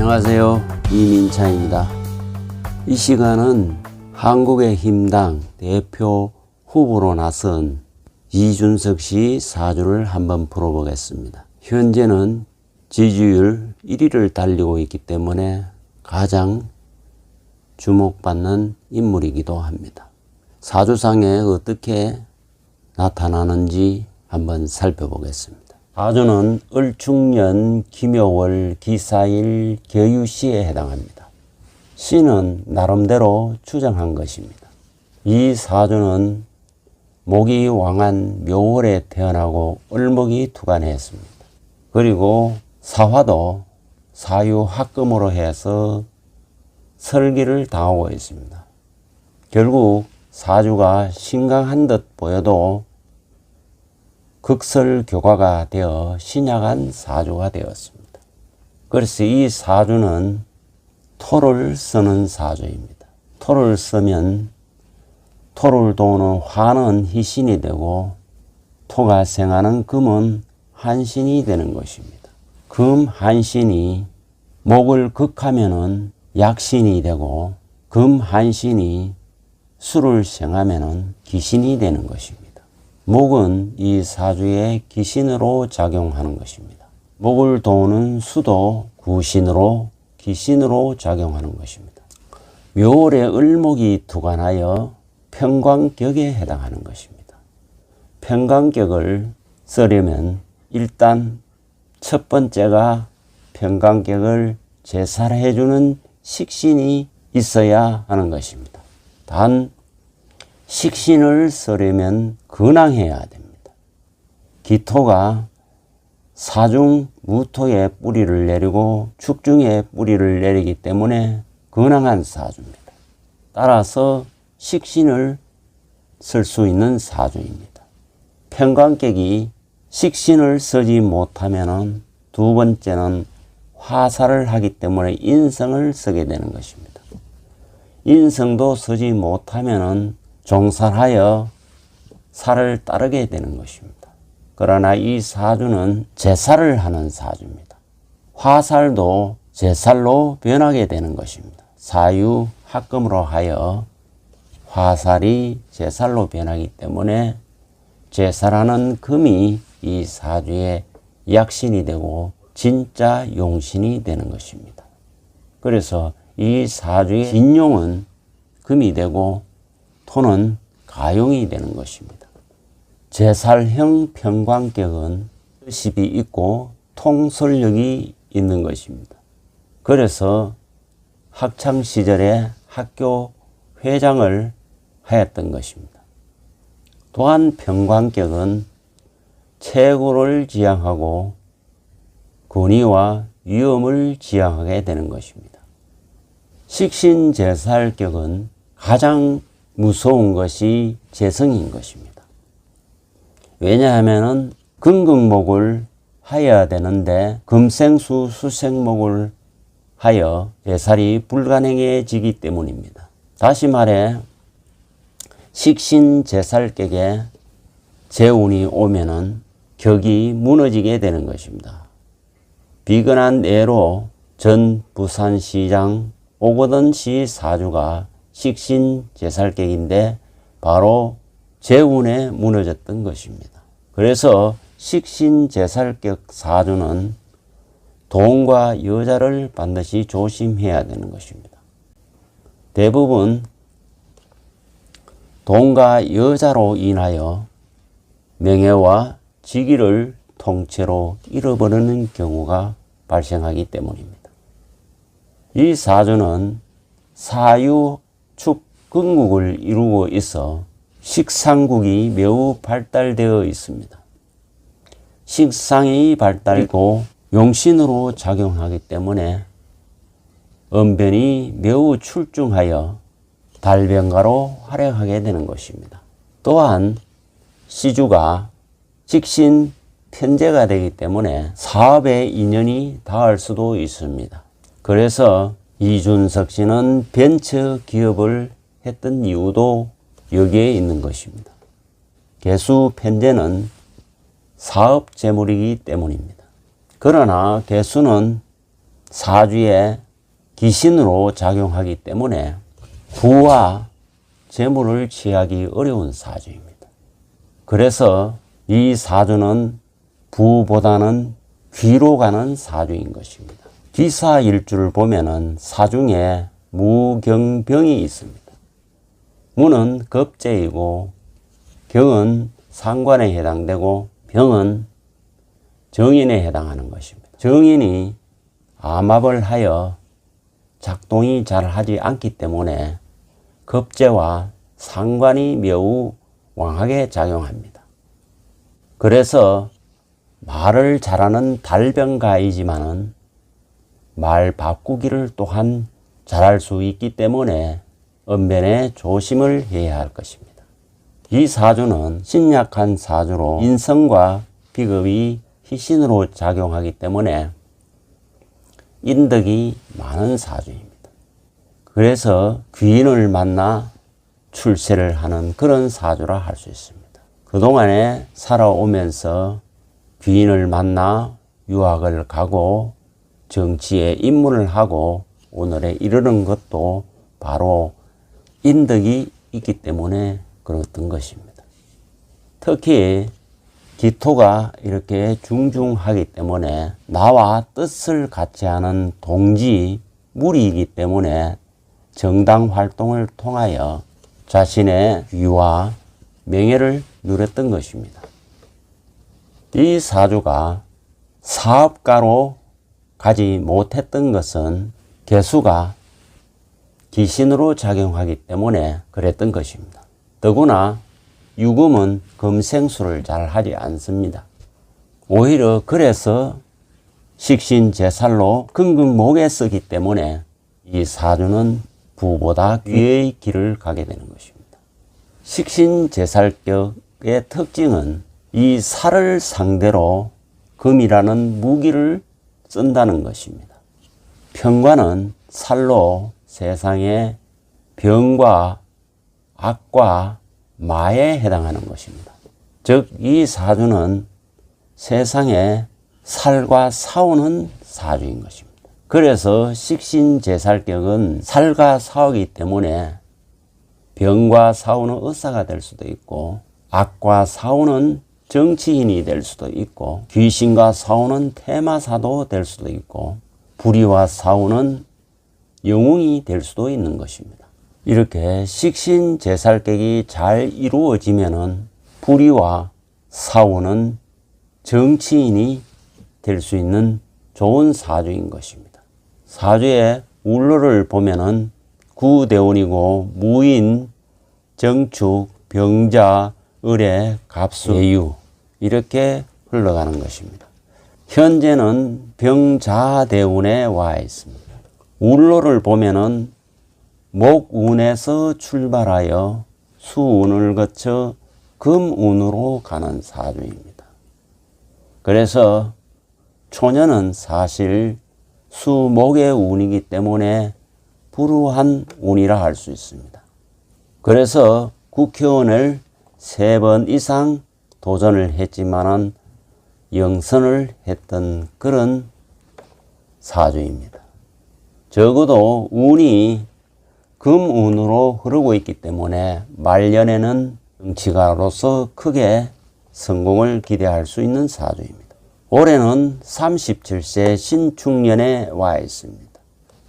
안녕하세요. 이민차입니다. 이 시간은 한국의 힘당 대표 후보로 나선 이준석 씨 사주를 한번 풀어보겠습니다. 현재는 지지율 1위를 달리고 있기 때문에 가장 주목받는 인물이기도 합니다. 사주상에 어떻게 나타나는지 한번 살펴보겠습니다. 사주는 을축년 김여월 기사일 겨유시에 해당합니다. 시는 나름대로 추정한 것입니다. 이 사주는 목이 왕한 묘월에 태어나고 을목이 투간했습니다. 그리고 사화도 사유합금으로 해서 설기를 당하고 있습니다. 결국 사주가 신강한 듯 보여도 극설교과가 되어 신약한 사주가 되었습니다. 그래서 이 사주는 토를 쓰는 사주입니다. 토를 쓰면 토를 도우는 화는 희신이 되고 토가 생하는 금은 한신이 되는 것입니다. 금 한신이 목을 극하면은 약신이 되고 금 한신이 술을 생하면은 기신이 되는 것입니다. 목은 이 사주의 기신으로 작용하는 것입니다. 목을 도우는 수도 구신으로 기신으로 작용하는 것입니다. 묘월에 을목이 투관하여 평광격에 해당하는 것입니다. 평광격을 쓰려면 일단 첫 번째가 평광격을 제살해주는 식신이 있어야 하는 것입니다. 단 식신을 쓰려면 근황해야 됩니다. 기토가 사중 무토에 뿌리를 내리고 축중에 뿌리를 내리기 때문에 근황한 사주입니다. 따라서 식신을 쓸 수 있는 사주입니다. 평관객이 식신을 쓰지 못하면 두 번째는 화살을 하기 때문에 인성을 쓰게 되는 것입니다. 인성도 쓰지 못하면 종살하여 살을 따르게 되는 것입니다. 그러나 이 사주는 제살을 하는 사주입니다. 화살도 제살로 변하게 되는 것입니다. 사유 합금으로 하여 화살이 제살로 변하기 때문에 제살하는 금이 이 사주의 약신이 되고 진짜 용신이 되는 것입니다. 그래서 이 사주의 진용은 금이 되고 토는 가용이 되는 것입니다. 제살형 평광격은 10이 있고 통솔력이 있는 것입니다. 그래서 학창 시절에 학교 회장을 하였던 것입니다. 또한 평광격은 최고를 지향하고 권위와 위험을 지향하게 되는 것입니다. 식신제살격은 가장 무서운 것이 재성인 것입니다. 왜냐하면 금극목을 하여야 되는데 금생수 수생목을 하여 제살이 불가능해지기 때문입니다. 다시 말해 식신 제살격에 재운이 오면은 격이 무너지게 되는 것입니다. 비근한 예로 전 부산시장 오거돈 시 사주가 식신 제살객인데 바로 재운에 무너졌던 것입니다. 그래서 식신 제살격 사주는 돈과 여자를 반드시 조심해야 되는 것입니다. 대부분 돈과 여자로 인하여 명예와 직위를 통째로 잃어버리는 경우가 발생하기 때문입니다. 이 사주는 사유 축 근국을 이루고 있어 식상국이 매우 발달되어 있습니다. 식상이 발달고 용신으로 작용하기 때문에 언변이 매우 출중하여 달변가로 활약하게 되는 것입니다. 또한 시주가 직신 편제가 되기 때문에 사업에 인연이 닿을 수도 있습니다. 그래서 이준석 씨는 벤처 기업을 했던 이유도 여기에 있는 것입니다. 개수 편제는 사업 재물이기 때문입니다. 그러나 개수는 사주의 기신으로 작용하기 때문에 부와 재물을 취하기 어려운 사주입니다. 그래서 이 사주는 부보다는 귀로 가는 사주인 것입니다. 기사일주를 보면은 사중에 무경병이 있습니다. 무는 급제이고 경은 상관에 해당되고 병은 정인에 해당하는 것입니다. 정인이 암압을 하여 작동이 잘 하지 않기 때문에 급제와 상관이 매우 왕하게 작용합니다. 그래서 말을 잘하는 달변가이지만은 말 바꾸기를 또한 잘할 수 있기 때문에 언변에 조심을 해야 할 것입니다. 이 사주는 신약한 사주로 인성과 비급이 희신으로 작용하기 때문에 인덕이 많은 사주입니다. 그래서 귀인을 만나 출세를 하는 그런 사주라 할 수 있습니다. 그동안에 살아오면서 귀인을 만나 유학을 가고 정치에 입문을 하고 오늘에 이르는 것도 바로 인덕이 있기 때문에 그렇던 것입니다. 특히 기토가 이렇게 중중하기 때문에 나와 뜻을 같이 하는 동지 무리이기 때문에 정당 활동을 통하여 자신의 위와 명예를 누렸던 것입니다. 이 사주가 사업가로 가지 못했던 것은 개수가 기신으로 작용하기 때문에 그랬던 것입니다. 더구나 유금은 금생수를 잘 하지 않습니다. 오히려 그래서 식신 제살로 금금목에 쓰기 때문에 이 사주는 부보다 귀의 길을 가게 되는 것입니다. 식신 제살격의 특징은 이 살을 상대로 금이라는 무기를 쓴다는 것입니다. 평관은 살로 세상의 병과 악과 마에 해당하는 것입니다. 즉, 이 사주는 세상에 살과 싸우는 사주인 것입니다. 그래서 식신제살격은 살과 싸우기 때문에 병과 싸우는 의사가 될 수도 있고 악과 싸우는 정치인이 될 수도 있고 귀신과 싸우는 테마사도 될 수도 있고 불의와 싸우는 영웅이 될 수도 있는 것입니다. 이렇게 식신 제살객이 잘 이루어지면은 불의와 싸우는 정치인이 될 수 있는 좋은 사주인 것입니다. 사주의 울로를 보면은 구대운이고 무인, 정축, 병자, 을의 갑수, 예유 이렇게 흘러가는 것입니다. 현재는 병자대운에 와 있습니다. 울로를 보면은 목운에서 출발하여 수운을 거쳐 금운으로 가는 사주입니다. 그래서 초년은 사실 수목의 운이기 때문에 불우한 운이라 할 수 있습니다. 그래서 국회의원을 세 번 이상 도전을 했지만은 영선을 했던 그런 사주입니다. 적어도 운이 금운으로 흐르고 있기 때문에 말년에는 정치가로서 크게 성공을 기대할 수 있는 사주입니다. 올해는 37세 신축년에 와 있습니다.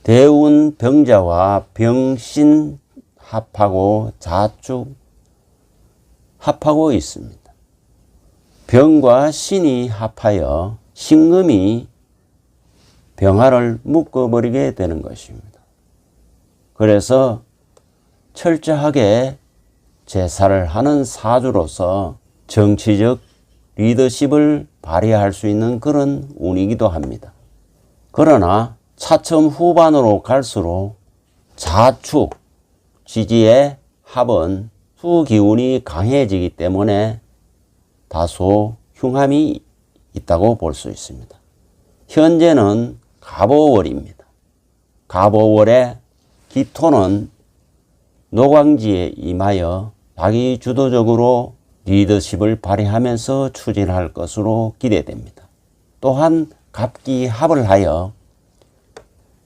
대운 병자와 병신 합하고 자축 합하고 있습니다. 병과 신이 합하여 신금이 병화를 묶어버리게 되는 것입니다. 그래서 철저하게 제사를 하는 사주로서 정치적 리더십을 발휘할 수 있는 그런 운이기도 합니다. 그러나 차츰 후반으로 갈수록 자축, 지지의 합은 수기운이 강해지기 때문에 다소 흉함이 있다고 볼 수 있습니다. 현재는 갑오월입니다. 갑오월에 기토는 노광지에 임하여 자기 주도적으로 리더십을 발휘하면서 추진할 것으로 기대됩니다. 또한 갑기합을 하여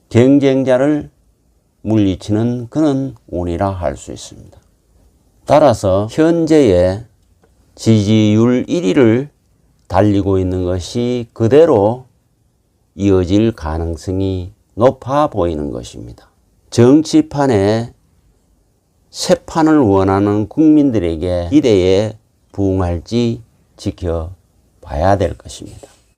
경쟁자를 물리치는 그는 운이라 할 수 있습니다. 따라서 현재의 지지율 1위를 달리고 있는 것이 그대로 이어질 가능성이 높아 보이는 것입니다. 정치판에 새 판을 원하는 국민들에게 기대에 부응할지 지켜봐야 될 것입니다.